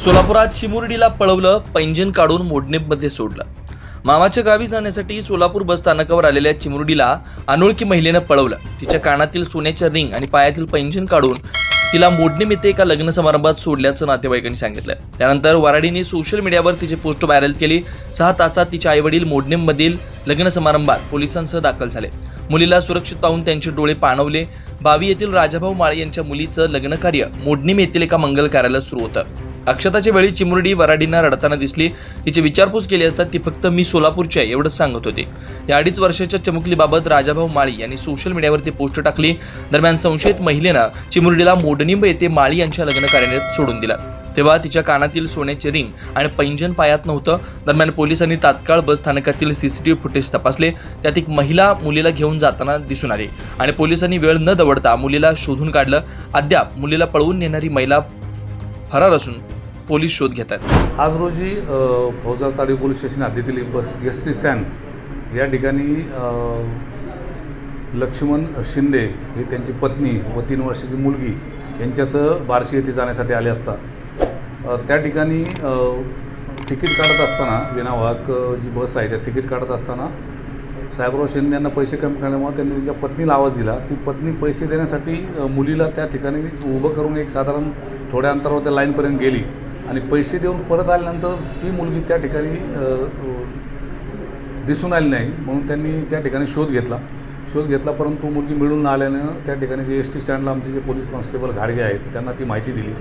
सोलापुरात चिमुरडीला पळवलं पैंजण काढून मोडणीमध्ये सोडलं. मामाच्या गावी जाण्यासाठी सोलापूर बस स्थानकावर आलेल्या चिमुरडीला अनोळखी महिलेनं पळवलं. तिच्या कानातील सोन्याच्या रिंग आणि पायातील पैंजण काढून तिला मोडणीम येथे एका लग्न समारंभात सोडल्याचं नातेवाईकांनी सांगितलं. त्यानंतर वराडीने सोशल मीडियावर तिची पोस्ट व्हायरल केली. सहा तासात तिचे आईवडील मोडणीममधील लग्न समारंभात पोलिसांसह दाखल झाले. मुलीला सुरक्षित पाहून त्यांचे डोळे पाणवले. बावी येथील राजाभाऊ माळे यांच्या मुलीचं लग्न कार्य मोडणीम येथील एका मंगल कार्यालयात सुरू होतं. अक्षताच्या वेळी चिमुरडी वराडींना रडताना दिसली. तिची विचारपूस केली असता ती फक्त मी सोलापूरची आहे एवढंच सांगत होती. या अडीच वर्षाच्या चमकलीबाबत राजाभाऊ माळी यांनी सोशल मीडियावरती पोस्ट टाकली. दरम्यान संशयित महिलेनं चिमुरडीला मोडनिंब येथे माळी यांच्या लग्न कार्यालयात सोडून दिलं. तेव्हा तिच्या कानातील सोन्याचे रिंग आणि पैंजण पायात नव्हतं. दरम्यान पोलिसांनी तात्काळ बस स्थानकातील सीसीटीव्ही फुटेज तपासले. त्यात एक महिला मुलीला घेऊन जाताना दिसून आली आणि पोलिसांनी वेळ न दवडता मुलीला शोधून काढलं. अद्याप मुलीला पळवून नेणारी महिला फरार असून पोलीस शोध घेत आहेत. आज रोजी फौजदार ताडी पोलीस स्टेशन हद्दीतील बस एस टी स्टँड या ठिकाणी लक्ष्मण शिंदे ही त्यांची पत्नी व तीन वर्षाची मुलगी यांच्यासह बार्शी येथे जाण्यासाठी आले असता. त्या ठिकाणी तिकीट काढत असताना विनावाहक जी बस आहे त्या तिकीट काढत असताना साहेबराव शिंदे यांना पैसे कमी करण्यामुळे त्यांनी त्यांच्या पत्नीला आवाज दिला ती पत्नी पैसे देण्यासाठी मुलीला त्या ठिकाणी उभं करून एक साधारण थोड्या अंतरावर त्या लाईनपर्यंत गेली आणि पैसे देऊन परत आल्यानंतर ती मुलगी त्या ठिकाणी दिसून आली नाही. म्हणून त्यांनी त्या ठिकाणी शोध घेतला. शोध घेतला परंतु मुलगी मिळून न आल्यानं त्या ठिकाणी जे एस टी स्टँडला आमचे जे पोलीस कॉन्स्टेबल घाडगे आहेत त्यांना ती माहिती दिली.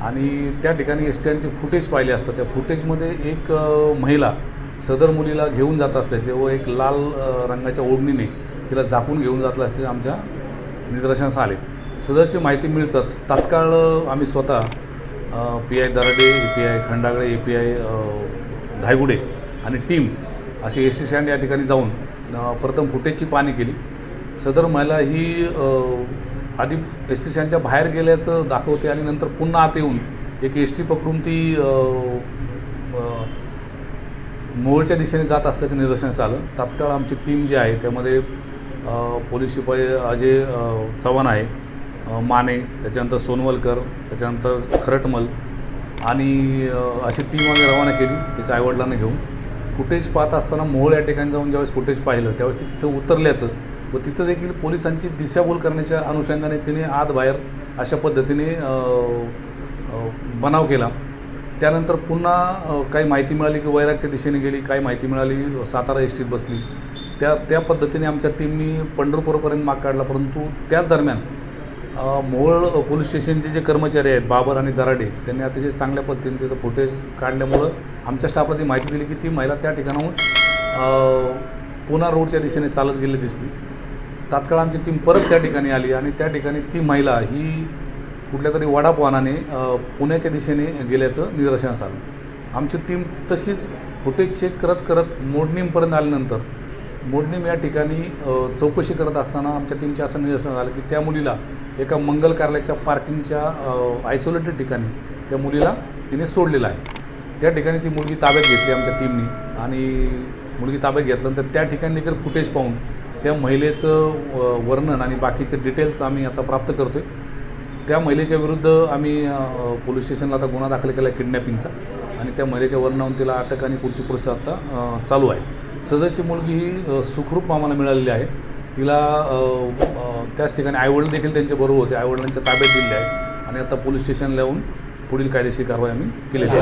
आणि त्या ठिकाणी एस स्टँडचे फुटेज पाहिले असतं त्या फुटेजमध्ये एक महिला सदर मुलीला घेऊन जात असल्याचे व एक लाल रंगाच्या ओढणीने तिला झाकून घेऊन जात असल्याचे आमच्या निदर्शनास आले. सदरची माहिती मिळताच तात्काळ आम्ही स्वतः P I Darade A P I Khandagale A P I Dhaygude आणि टीम असे एस टी स्टँड या ठिकाणी जाऊन प्रथम फुटेजची पाहणी केली. सदर महिला ही आधी एस टी स्टँडच्या बाहेर गेल्याचं दाखवते आणि नंतर पुन्हा आत येऊन एक एस टी पकडून ती मोहोळच्या दिशेने जात असल्याचं निदर्शनास आलं. तात्काळ आमची टीम जी आहे त्यामध्ये पोलीस शिपाई अजय चव्हाण आहे माने त्याच्यानंतर सोनवलकर त्याच्यानंतर खरटमल आणि अशी टीम आम्ही रवाना केली त्याच्या आईवडिलांना घेऊन. फुटेज पाहत असताना मोहोळ या ठिकाणी जाऊन ज्यावेळेस फुटेज पाहिलं त्यावेळेस ती तिथं उतरल्याचं व तिथं देखील पोलिसांची दिशाभूल करण्याच्या अनुषंगाने तिने आत बाहेर अशा पद्धतीने बनाव केला. त्यानंतर पुन्हा काही माहिती मिळाली की वैरागच्या दिशेने गेली काही माहिती मिळाली सातारा एस टीत बसली. त्या त्या पद्धतीने आमच्या टीमनी पंढरपूरपर्यंत माग काढला परंतु त्याच दरम्यान अ, मोहोळ पोलीस स्टेशनचे जे कर्मचारी आहेत बाबर आणि दराडे त्यांनी अतिशय चांगल्या पद्धतीने त्याचं फुटेज काढल्यामुळं आमच्या स्टाफला ती माहिती दिली की ती महिला त्या ठिकाणाहून पुन्हा रोडच्या दिशेने चालत गेली दिसली. तात्काळ आमची टीम परत त्या ठिकाणी आली आणि त्या ठिकाणी ती महिला ही कुठल्या तरी वडापवानाने पुण्याच्या दिशेने गेल्याचं निदर्शनास आलं. आमची टीम तशीच फुटेज चेक करत करत मोडणीमपर्यंत आल्यानंतर मोडणीम या ठिकाणी चौकशी करत असताना आमच्या टीमच्या असं निदर्शन झालं की त्या मुलीला एका मंगल कार्यालयाच्या पार्किंगच्या आयसोलेटेड ठिकाणी त्या मुलीला तिने सोडलेलं आहे. त्या ठिकाणी ती मुलगी ताब्यात घेतली आमच्या टीमनी आणि मुलगी ताब्यात घेतल्यानंतर त्या ठिकाणी देखील फुटेज पाहून त्या महिलेचं वर्णन आणि बाकीचे डिटेल्स आम्ही आता प्राप्त करतो आहे त्या महिलेच्या विरुद्ध आम्ही पोलीस स्टेशनला आता गुन्हा दाखल केला आहे किडनॅपिंगचा. आणि त्या महिलेच्या वर्णावरून तिला अटक आणि पुढची प्रोसेस आता चालू आहे. सदरची मुलगी ही सुखरूप आम्हाला मिळालेली आहे. तिला त्याच ठिकाणी आईवडील देखील त्यांच्याबरोबर होते. आईवडिलांच्या ताब्यात दिलेले आहे. आणि आता पोलीस स्टेशनला येऊन पुढील कायदेशीर कारवाई आम्ही केलेली आहे.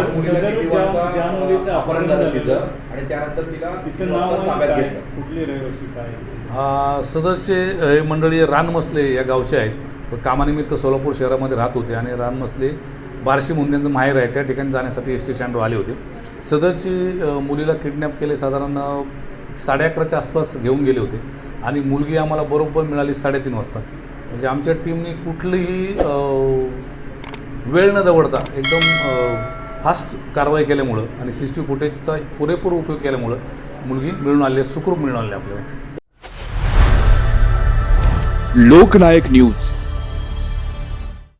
सदरचे हे मंडळी रानमसले या गावचे आहेत. पण कामानिमित्त सोलापूर शहरामध्ये राहत होते आणि रानमसले बार्शी बारशी मुंद्यांचं माहेर आहे त्या ठिकाणी जाण्यासाठी एस टी स्टँडवर आले होते. सदरची मुलीला किडनॅप केले साधारण साडे अकराच्या आसपास घेऊन गेले होते. आणि मुलगी आम्हाला बरोबर मिळाली साडेतीन वाजता. म्हणजे आमच्या टीमनी कुठलीही वेळ न दवडता एकदम फास्ट कारवाई केल्यामुळं आणि सी सी टी फुटेजचा पुरेपूर उपयोग केल्यामुळं मुलगी मिळून आली आहे सुखरूप मिळून आली आपल्याला. लोकनायक न्यूज.